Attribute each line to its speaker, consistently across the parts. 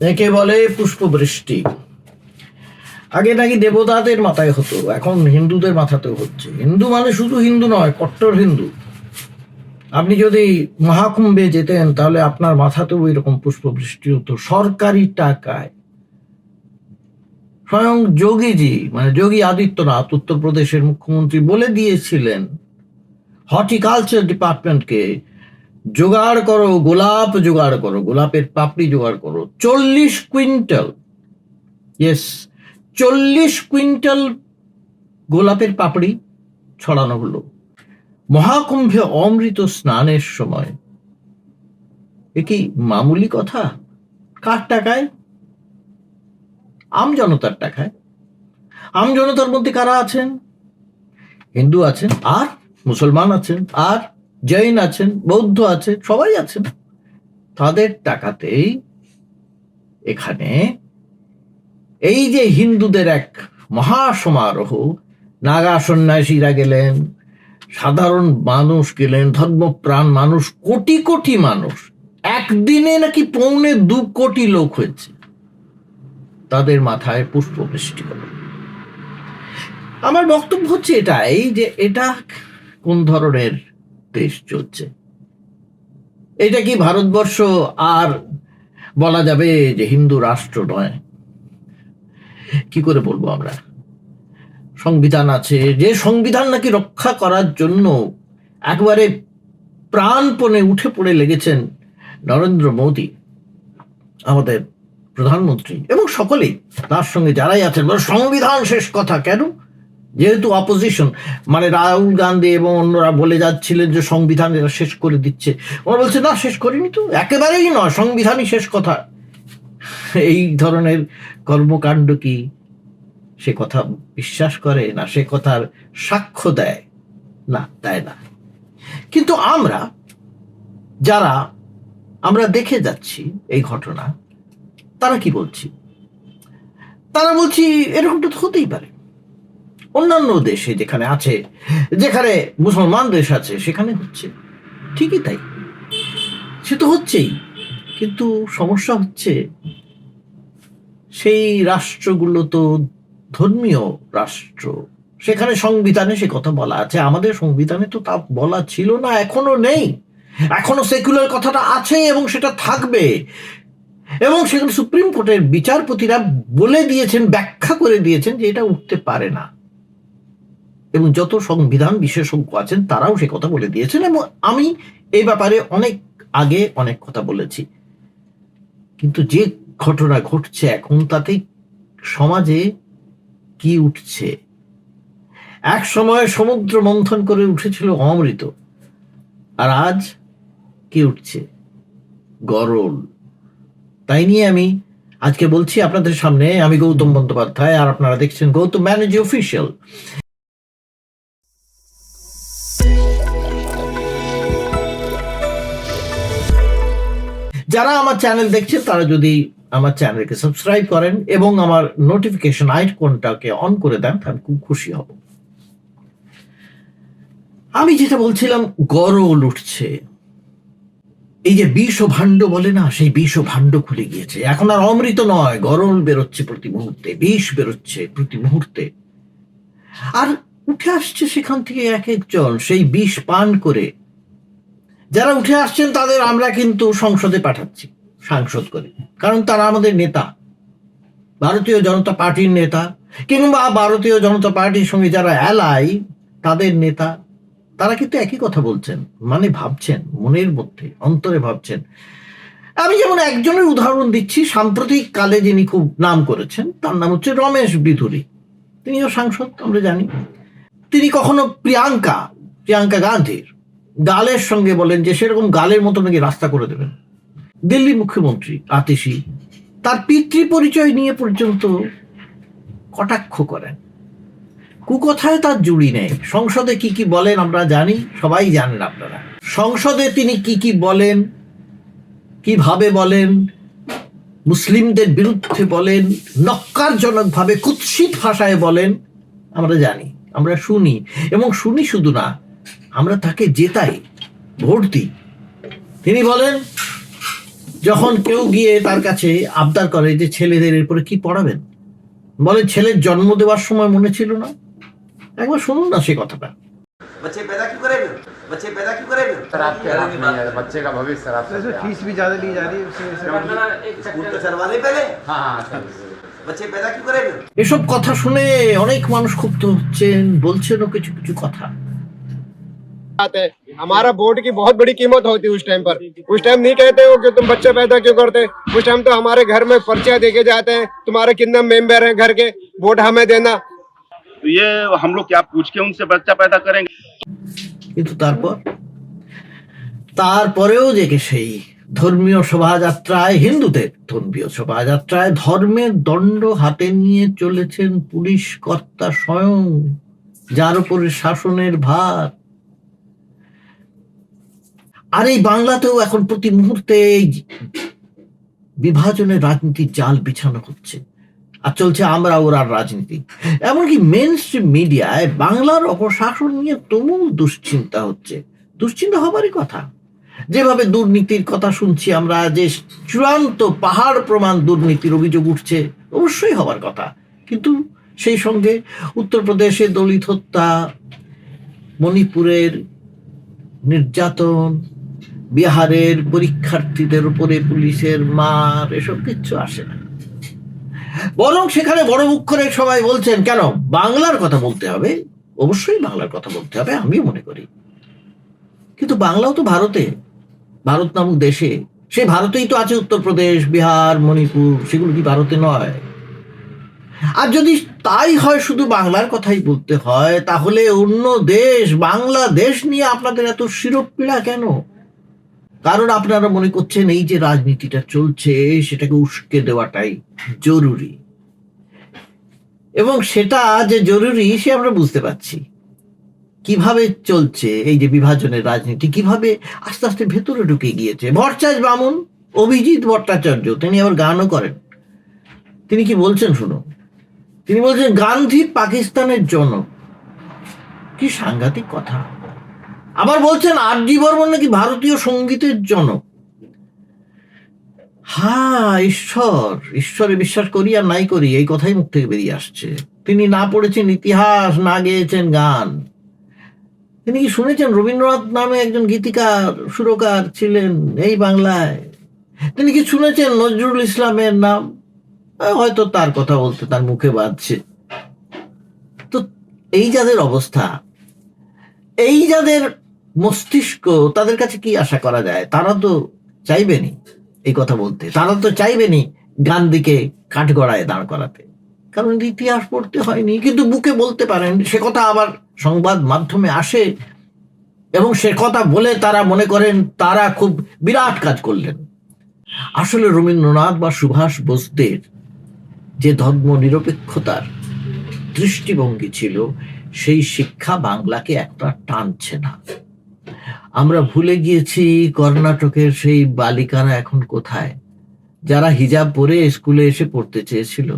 Speaker 1: একে বলে পুষ্পবৃষ্টি। আগে নাকি দেবতাদের মাথায় হতো, এখন হিন্দুদের মাথাতেও হচ্ছে। হিন্দু মানে শুধু হিন্দু নয়, কট্টর হিন্দু। আপনি যদি মহাকুম্ভে যেতেন, তাহলে আপনার মাথাতেও এরকম পুষ্পবৃষ্টি হতো। সরকারি টাকায়। স্বয়ং যোগীজি মানে যোগী আদিত্যনাথ, উত্তরপ্রদেশের মুখ্যমন্ত্রী বলে দিয়েছিলেন, হর্টিকালচার ডিপার্টমেন্টকে জোগাড় করো, গোলাপ জোগাড় করো, গোলাপের পাপড়ি জোগাড় করো। চল্লিশ কুইন্টাল ইয়েস চল্লিশ কুইন্টাল গোলাপের পাপড়ি ছড়ানো হলো। মহাকুম্ভে অমৃত স্নানের সময়। এ কি মামুলি কথা? কার টাকায়? আম জনতার টাকায়। আম জনতার মধ্যে কারা আছেন? হিন্দু আছেন আর মুসলমান আছেন আর জৈন আছেন, বৌদ্ধ আছে, সবাই আছেন। তাদের টাকাতেই এখানে এই যে হিন্দুদের এক মহাসমারোহ নাগা সন্ন্যাসীরা গেলেন, সাধারণ মানুষ গেলেন, ধর্মপ্রাণ মানুষ, কোটি কোটি মানুষ। একদিনে নাকি পৌনে দু কোটি লোক হয়েছে। তাদের মাথায় পুষ্প বৃষ্টি হলো। আমার বক্তব্য হচ্ছে এটাই যে এটা কোন ধরনের দেশ চলছে। এটা কি ভারতবর্ষ আর বলা যাবে যে হিন্দু রাষ্ট্র নয়? কি করে বলব আমরা? সংবিধান আছে, যে সংবিধান নাকি রক্ষা করার জন্য একবারে প্রাণপণে উঠে পড়ে লেগেছেন নরেন্দ্র মোদী, আমাদের প্রধানমন্ত্রী এবং সকলেই। তার সঙ্গে যারাই আছেন সংবিধান শেষ কথা কেন? যেহেতু অপোজিশন মানে রাহুল গান্ধী এবং অন্যরা বলে যাচ্ছিলেন যে সংবিধান এরা শেষ করে দিচ্ছে। ওরা বলছে, না, শেষ করিনি তো। একেবারেই নয়, সংবিধানই শেষ কথা। এই ধরনের কর্মকাণ্ড কি সে কথা বিশ্বাস করে না? সে কথার সাক্ষ্য দেয়? না দেয় না। কিন্তু আমরা, যারা আমরা দেখে যাচ্ছি এই ঘটনা, তারা কি বলছি? তারা বলছি, এরকমটা তো হতেই পারে। অন্যান্য দেশে যেখানে আছে, যেখানে মুসলমান দেশ আছে, সেখানে হচ্ছে। ঠিকই তাই। সে তো হচ্ছেই। কিন্তু সমস্যা হচ্ছে, সেই রাষ্ট্রগুলো তো ধর্মীয় রাষ্ট্র। সেখানে সংবিধানে সে কথা বলা আছে। আমাদের সংবিধানে তো তা বলা ছিল না, এখনও নেই। এখনও সেকুলার কথাটা আছে এবং সেটা থাকবে। এবং সেখানে সুপ্রিম কোর্টের বিচারপতিরা বলে দিয়েছেন, ব্যাখ্যা করে দিয়েছেন যে এটা উঠতে পারে না। এবং যত সংবিধান বিশেষজ্ঞ আছেন, তারাও সে কথা বলে দিয়েছেন এবং আমি এই ব্যাপারে অনেক আগে অনেক কথা বলেছি। কিন্তু যে ঘটনা ঘটছে এখন, তাতে সমাজে কি উঠছে? এক সময় সমুদ্র মন্থন করে উঠেছিল অমৃত, আর আজ কি উঠছে? গরল। তাই নিয়ে আমি আজকে বলছি আপনাদের সামনে, আমি গৌতম বন্দ্যোপাধ্যায়, আর আপনারা দেখছেন গৌতম ব্যানার্জি অফিসিয়াল। যারা আমার চ্যানেল দেখছেন তারা যদি আমার চ্যানেলকে সাবস্ক্রাইব করেন এবং আমার নোটিফিকেশন আইকনটাকে অন করে দেন, তাহলে খুব খুশি হব। আমি যেটা বলছিলাম গরল উঠছে এই যে বিষ ও ভাণ্ড বলে না, সেই বিষ ও ভাণ্ড খুলে গিয়েছে। এখন আর অমৃত নয় গরল বেরোচ্ছে প্রতি মুহূর্তে, বিষ বেরোচ্ছে প্রতি মুহূর্তে। আর উঠে আসছে সেখান থেকে এক একজন সেই বিষ পান করে যারা উঠে আসছেন, তাদের আমরা কিন্তু সংসদে পাঠাচ্ছি, সাংসদ করে। কারণ তারা আমাদের নেতা। ভারতীয় জনতা পার্টির নেতা, কিংবা ভারতীয় জনতা পার্টির সঙ্গে যারা অ্যালাই তাদের নেতা। তারা কিন্তু একই কথা বলছেন মানে ভাবছেন, মনের মধ্যে, অন্তরে ভাবছেন। আমি যেমন একজনের উদাহরণ দিচ্ছি, সাম্প্রতিক কালে যিনি খুব নাম করেছেন, তার নাম হচ্ছে রমেশ বিধুরী। তিনিও সাংসদ, আমরা জানি। তিনি কখনো প্রিয়াঙ্কা প্রিয়াঙ্কা গান্ধীর গালের সঙ্গে বলেন যে সেরকম গালের মতো নাকি রাস্তা করে দেবেন। দিল্লি মুখ্যমন্ত্রী, আতিশি, তার পিতৃ পরিচয় নিয়ে পর্যন্ত কটাক্ষ করেন। কুকথায় তার জুড়ি নেই। সংসদে কি কি বলেন আমরা জানি, সবাই জানেন আপনারা। সংসদে তিনি কি কি বলেন, কীভাবে বলেন, মুসলিমদের বিরুদ্ধে বলেন, নক্কারজনকভাবে কুৎসিত ভাষায় বলেন, আমরা জানি, আমরা শুনি। এবং শুনি শুধু না আমরা তাকে জেতাই ভোট দিই তিনি বলেন যখন কেউ গিয়ে তার কাছে আবদার করে যে ছেলেদের এরপরে কি পড়াবেন বলে ছেলের জন্ম দেওয়ার সময় মনে ছিল না একবার শুনুন না সে কথাটা
Speaker 2: बच्चे पैदा क्यों करेंगे बच्चे पैदा क्यों करेंगे
Speaker 3: सर आपके हाथ में है बच्चे का भविष्य सर आपके
Speaker 4: सर फीस भी ज़्यादा ली जा रही है उसकी वजह से
Speaker 2: स्कूल तो चलवाने पहले
Speaker 3: हाँ हाँ सर
Speaker 2: बच्चे पैदा क्यों करेंगे
Speaker 1: এসব কথা শুনে অনেক মানুষ ক্ষুব্ধ হচ্ছেন বলছেনও কিছু কিছু কথা
Speaker 4: बात है हमारा वोट की बहुत बड़ी कीमत होती है उस टाइम पर उस टाइम नहीं कहते हो कि तुम बच्चे पैदा क्यों करते उस टाइम तो हमारे घर में पर्चियां देके जाते हैं तुम्हारे कितने मेंबर हैं घर के वोट हमें देना
Speaker 5: तो ये हम लोग क्या पूछ के उनसे बच्चा पैदा करेंगे
Speaker 1: কিন্তু তারপর তারপরেও যে কে সেই ধর্মীয় শোভাযাত্রায় হিন্দুদের ধর্মীয় শোভাযাত্রায় ধর্মের দণ্ড হাতে নিয়ে চলেছেন পুলিশ কর্তা স্বয়ং যার উপরে শাসনের ভার আর এই বাংলাতেও এখন প্রতি মুহূর্তে এই বিভাজনের রাজনীতির জাল বিছানো হচ্ছে। আর চলছে আমরা ওরার রাজনীতি। এমনকি মেন স্ট্রিম মিডিয়ায় বাংলার অপশাসন নিয়ে তুমুল দুশ্চিন্তা হচ্ছে। দুশ্চিন্তা হবারই কথা। যেভাবে দুর্নীতির কথা শুনছি আমরা, যে চূড়ান্ত পাহাড় প্রমাণ দুর্নীতির অভিযোগ উঠছে, অবশ্যই হবার কথা। কিন্তু সেই সঙ্গে উত্তরপ্রদেশে দলিত হত্যা, মণিপুরের নির্যাতন বিহারের পরীক্ষার্থীদের উপরে পুলিশের মার, এসব কিচ্ছু আসে না। বরং সেখানে বড় মুখ সবাই বলছেন, কেন? বাংলার কথা বলতে হবে? অবশ্যই বাংলার কথা বলতে হবে আমি মনে করি। কিন্তু বাংলাও তো ভারতে, ভারত নামক দেশে। সেই ভারতেই তো আছে উত্তরপ্রদেশ, বিহার, মণিপুর, সেগুলো কি ভারতে নয়? আর যদি তাই হয়, শুধু বাংলার কথাই বলতে হয়, তাহলে অন্য দেশ, বাংলাদেশ নিয়ে আপনাদের এত শিরোপীড়া কেন? কারণ আপনারা মনে করছেন এই যে রাজনীতিটা চলছে, সেটাকে উস্কে দেওয়াটাই জরুরি। এবং সেটা যে জরুরি, সে আমরা বুঝতে পারছি। কীভাবে চলছে এই যে বিভাজনের রাজনীতি, কীভাবে আস্তে আস্তে ভেতরে ঢুকে গিয়েছে। ভট্টাচ বামুন, অভিজিৎ ভট্টাচার্য, তিনি আবার গানও করেন। তিনি কি বলছেন শুনো? তিনি বলছেন, গান্ধী পাকিস্তানের জনক। কি সাংঘাতিক কথা। আবার বলছেন আর জি বর্মন নাকি ভারতীয় সঙ্গীতের জনক। হ্যাঁ ঈশ্বর, ঈশ্বরে বিশ্বাস করি আর নাই করি, এই কথাই মুখ থেকে বেরিয়ে আসছে। তিনি না পড়েছেন ইতিহাস, না গেয়েছেন গান। তিনি কি শুনেছেন রবীন্দ্রনাথ নামে একজন গীতিকার, সুরকার ছিলেন এই বাংলায়? তিনি কি শুনেছেন নজরুল ইসলামের নাম? হয়তো তার কথা বলতে তার মুখে বাঁধছে তো এই যাদের অবস্থা, এই যাদের মস্তিষ্ক তাদের কাছে কি আশা করা যায়? তারা তো চাইবেনি এই কথা বলতে। তারা তো চাইবেনি গান্ধীকে কাঠগড়ায় দাঁড় করাতে। কারণ ইতিহাস পড়তে হয়নি। কিন্তু বুকে বলতে পারেন, সে কথা আবার সংবাদ মাধ্যমে আসে এবং সে কথা বলে তারা মনে করেন তারা খুব বিরাট কাজ করলেন। আসলে রবীন্দ্রনাথ বা সুভাষ বোসদের যে ধর্ম নিরপেক্ষতার দৃষ্টিভঙ্গি ছিল, সেই শিক্ষা বাংলাকে একটা টানছে না। আমরা ভুলে গিয়েছি কর্ণাটকের সেই বালিকারা এখন কোথায়? যারা হিজাব পরে স্কুলে এসে পড়তে চেয়েছিল।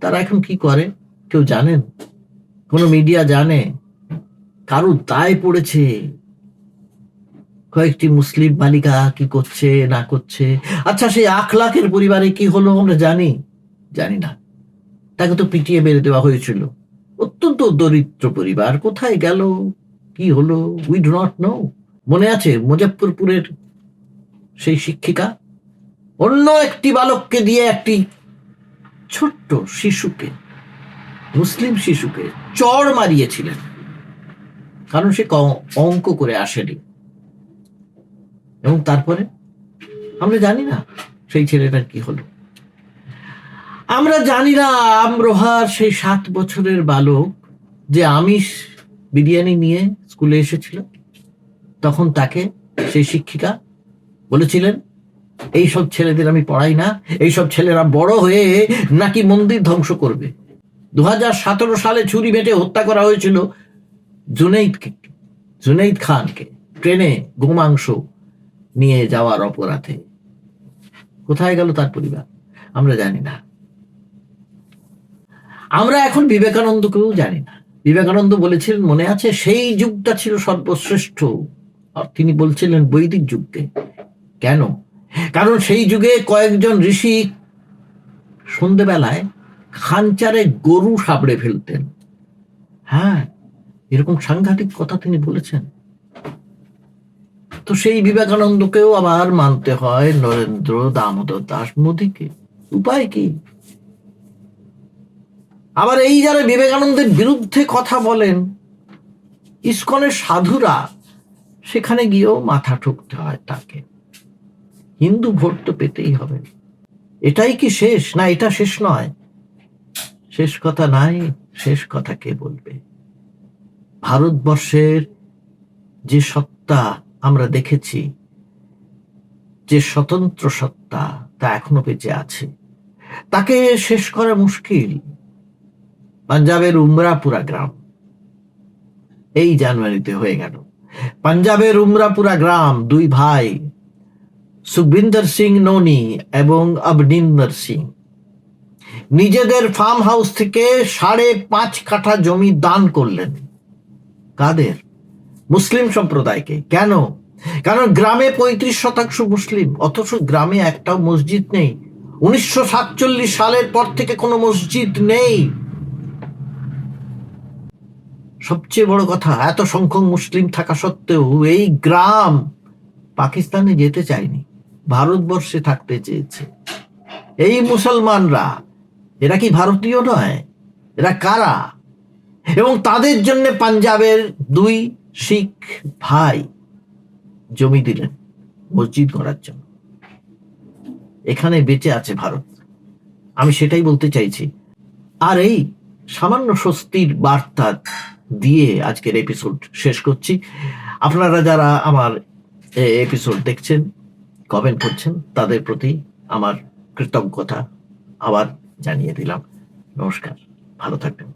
Speaker 1: তারা এখন কি করে? কেউ জানেন? কোনো মিডিয়া জানে? কারও দায় পড়েছে? কয়েকটি মুসলিম বালিকা কি করছে, না করছে? আচ্ছা সেই আখ লাখের পরিবারে কি হলো আমরা জানি? জানি না। তাকে তো পিটিয়ে মেরে দেওয়া হয়েছিল। অত্যন্ত দরিদ্র পরিবার, কোথায় গেল? কি হলো? উই ডু নট নো মনে আছে মুজফ্ফরপুরের সেই শিক্ষিকা? অন্য একটি বালককে দিয়ে একটি ছোট্ট শিশুকে, মুসলিম শিশুকে চড় মারিয়েছিলেন। কারণ সে অঙ্ক করে আসেনি। এবং তারপরে? আমরা জানি না সেই ছেলেটার কি হলো। আমরা জানি না আমরোহার সেই সাত বছরের বালক যে আমিষ বিরিয়ানি নিয়ে স্কুলে এসেছিল। তখন তাকে সেই শিক্ষিকা বলেছিলেন, এই সব ছেলেদের আমি পড়াই না, এই সব ছেলেরা বড় হয়ে নাকি মন্দির ধ্বংস করবে। দু হাজার সতেরো সালে ছুরি বেটে হত্যা করা হয়েছিল জুনাইদকে, জুনাইদ খানকে, ট্রেনে গোমাংস নিয়ে যাওয়ার অপরাধে। কোথায় গেল তার পরিবার? আমরা জানি না। আমরা এখন বিবেকানন্দকেও জানি না। বিবেকানন্দ বলেছিলেন, মনে আছে সেই যুগটা ছিল সর্বশ্রেষ্ঠ তিনি বলছিলেন বৈদিক যুগকে। কেন? কারণ সেই যুগে কয়েকজন ঋষি সন্ধেবেলায় খাঞ্চারে গরু সাবড়ে ফেলতেন। হ্যাঁ এরকম সাংঘাতিক কথা তিনি বলেছেন। তো সেই বিবেকানন্দকেও আবার মানতে হয় নরেন্দ্র দামোদর দাস মোদীকে। উপায় কি? আবার এই যারা বিবেকানন্দের বিরুদ্ধে কথা বলেন, ইস্কনের সাধুরা সেখানে গিয়েও মাথা ঠুকতে হয় তাকে। হিন্দু ভোট তো পেতেই হবে। এটাই কি শেষ? না, এটা শেষ নয়। শেষ কথা নাই, শেষ কথা কে বলবে? ভারতবর্ষের যে সত্তা আমরা দেখেছি, যে স্বতন্ত্র সত্তা তা এখনও বেঁচে আছে। তাকে শেষ করা মুশকিল। পাঞ্জাবের উমরাপুরা গ্রাম। এই জানুয়ারিতে হয়ে গেল। পাঞ্জাবের উমরাপুরা গ্রাম, দুই ভাই, সুখবিন্দর সিং নোনি এবং অবনিন্দর সিং। নিজেদের ফার্ম হাউস থেকে সাড়ে পাঁচ কাঠা জমি দান করলেন। কাদের? মুসলিম সম্প্রদায়কে। কেন? কারণ গ্রামে পঁয়ত্রিশ শতাংশ মুসলিম, অথচ গ্রামে একটাও মসজিদ নেই। উনিশশো সাতচল্লিশ সালের পর থেকে কোনো মসজিদ নেই। সবচেয়ে বড় কথা, এত সংখ্যক মুসলিম থাকা সত্ত্বেও এই গ্রাম পাকিস্তানে যেতে চায়নি, ভারতবর্ষে থাকতে চেয়েছে। এই মুসলমানরা, এরা কি ভারতীয় নয়? এরা কারা? এবং তাদের জন্য পাঞ্জাবের দুই শিখ ভাই জমি দিলেন মসজিদ করার জন্য। এখানে বেঁচে আছে ভারত। আমি সেটাই বলতে চাইছি। আর এই সামান্য স্বস্তির বার্তা দিয়ে আজকের এপিসোড শেষ করছি। আপনারা যারা আমার এপিসোড দেখছেন কমেন্ট করছেন, তাদের প্রতি আমার কৃতজ্ঞতা আবার জানিয়ে দিলাম। নমস্কার, ভালো থাকবেন।